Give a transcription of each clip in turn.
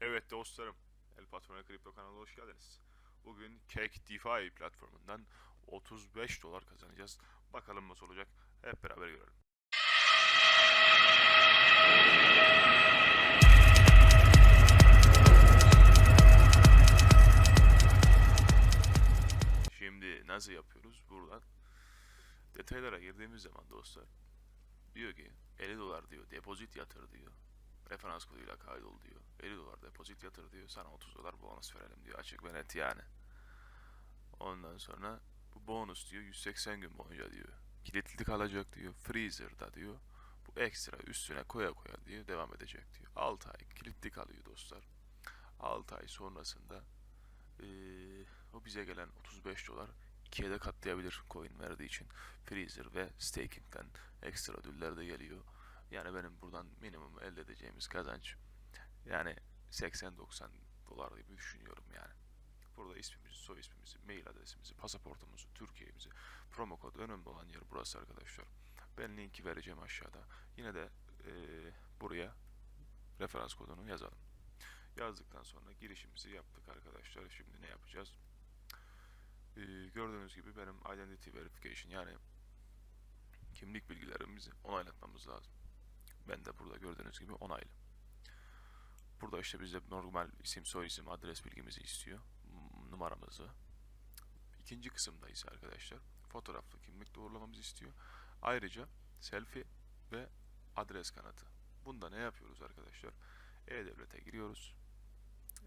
Evet dostlarım, El Patrona Kripto kanalına hoş geldiniz. Bugün Cake DeFi platformundan 35 dolar kazanacağız. Bakalım nasıl olacak, hep beraber görelim. Şimdi nasıl yapıyoruz? Buradan detaylara girdiğimiz zaman dostlar diyor ki 50 dolar diyor depozit yatır diyor. Referans koduyla kaydol diyor. 50 dolar depozit yatır diyor. Sana 30 dolar bonus verelim diyor. Açık ve net yani. Ondan sonra bu bonus diyor 180 gün boyunca diyor. Kilitli kalacak diyor. Freezer'da diyor. Bu ekstra üstüne koya koya diyor. Devam edecek diyor. 6 ay kilitli kalıyor dostlar. 6 ay sonrasında eee, o bize gelen 35 dolar ikiye de katlayabilir coin verdiği için. Freezer ve staking'den ekstra ödüller de geliyor. Yani benim buradan minimum elde edeceğimiz kazanç yani 80-90 dolar gibi düşünüyorum yani. Burada ismimizi, soy ismimizi, mail adresimizi, pasaportumuzu, Türkiye'mizi, promo kod önemli olan yer burası arkadaşlar. Ben linki vereceğim aşağıda. Yine de eee, buraya referans kodunu yazalım. Yazdıktan sonra girişimizi yaptık arkadaşlar. Şimdi ne yapacağız? Eee, gördüğünüz gibi benim identity verification yani kimlik bilgilerimizi onaylatmamız lazım. Ben de burada gördüğünüz gibi onaylı. Burada işte bizde normal isim, soy isim, adres bilgimizi istiyor. Numaramızı. İkinci kısımda ise arkadaşlar fotoğraflı kimlik doğrulamamızı istiyor. Ayrıca selfie ve adres kanıtı. Bunda ne yapıyoruz arkadaşlar? E-Devlet'e giriyoruz.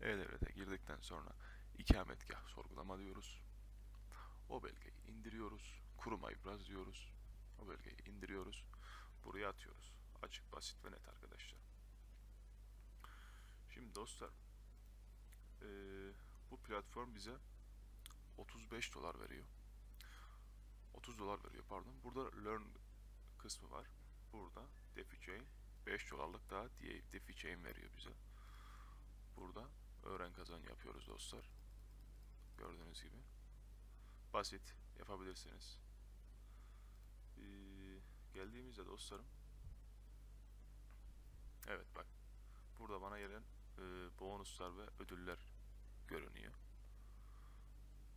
E-Devlet'e girdikten sonra ikametgah sorgulama diyoruz. O belgeyi indiriyoruz. Kuruma ibraz diyoruz. O belgeyi indiriyoruz. Buraya atıyoruz. Açık, basit ve net arkadaşlar. Şimdi dostlar, eee, bu platform bize 35 dolar veriyor. 30 dolar veriyor pardon. Burada learn kısmı var. Burada DeFi Chain 5 dolarlık daha diye DeFi Chain veriyor bize. Burada öğren kazan yapıyoruz dostlar. Gördüğünüz gibi. Basit yapabilirsiniz. Ee, geldiğimizde dostlarım Evet bak burada bana gelen e, bonuslar ve ödüller görünüyor.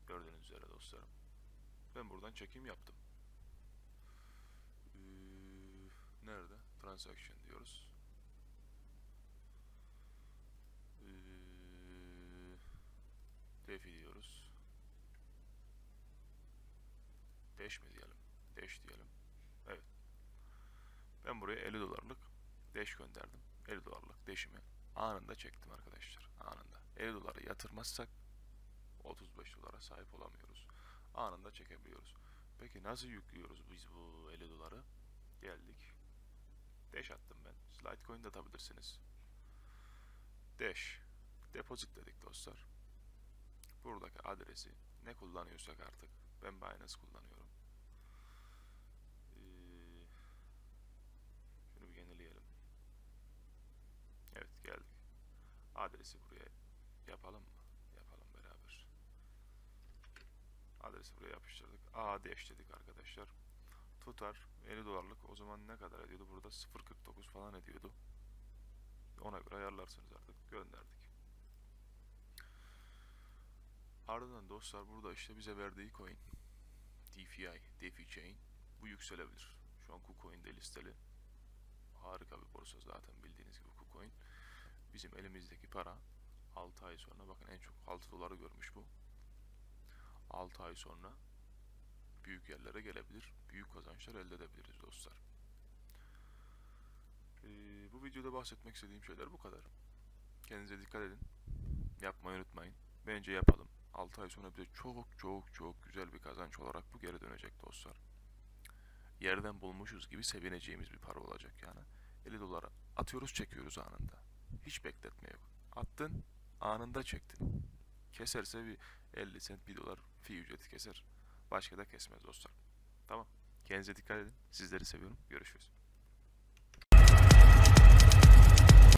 Gördüğünüz üzere dostlarım. Ben buradan çekim yaptım. Ee, nerede? Transaction diyoruz. Ee, defi diyoruz. Dash mi diyelim? Dash diyelim. Evet. Ben buraya 50 dolarlık Dash gönderdim. 50 dolarlık Dash'imi anında çektim arkadaşlar. Anında. 50 doları yatırmazsak 35 dolara sahip olamıyoruz. Anında çekebiliyoruz. Peki nasıl yüklüyoruz biz bu 50 doları? Geldik. Dash attım ben. Litecoin de atabilirsiniz. Dash. Deposit dedik dostlar. Buradaki adresi ne kullanıyorsak artık. Ben Binance kullanıyorum. Ee, şunu bir yenileyelim. Evet geldik. Adresi buraya yapalım mı? Yapalım beraber. Adresi buraya yapıştırdık. A dash dedik arkadaşlar. Tutar 50 dolarlık. O zaman ne kadar ediyordu? Burada 0.49 falan ediyordu. Ona göre ayarlarsınız artık. Gönderdik. Ardından dostlar burada işte bize verdiği coin DeFi, DeFi Chain bu yükselebilir. Şu an KuCoin'de listeli. Harika bir borsa zaten bildiğiniz gibi KuCoin. Bizim elimizdeki para 6 ay sonra bakın en çok 6 doları görmüş bu. 6 ay sonra büyük yerlere gelebilir. Büyük kazançlar elde edebiliriz dostlar. Ee, bu videoda bahsetmek istediğim şeyler bu kadar. Kendinize dikkat edin. Yapmayı unutmayın. Bence yapalım. 6 ay sonra bize çok çok çok güzel bir kazanç olarak bu geri dönecek dostlar. Yerden bulmuşuz gibi sevineceğimiz bir para olacak yani. 50 dolara atıyoruz çekiyoruz anında. Hiç bekletme yok. Attın anında çektin. Keserse bir 50 sent 1 dolar fi ücreti keser. Başka da kesmez dostlar. Tamam. Kendinize dikkat edin. Sizleri seviyorum. Görüşürüz.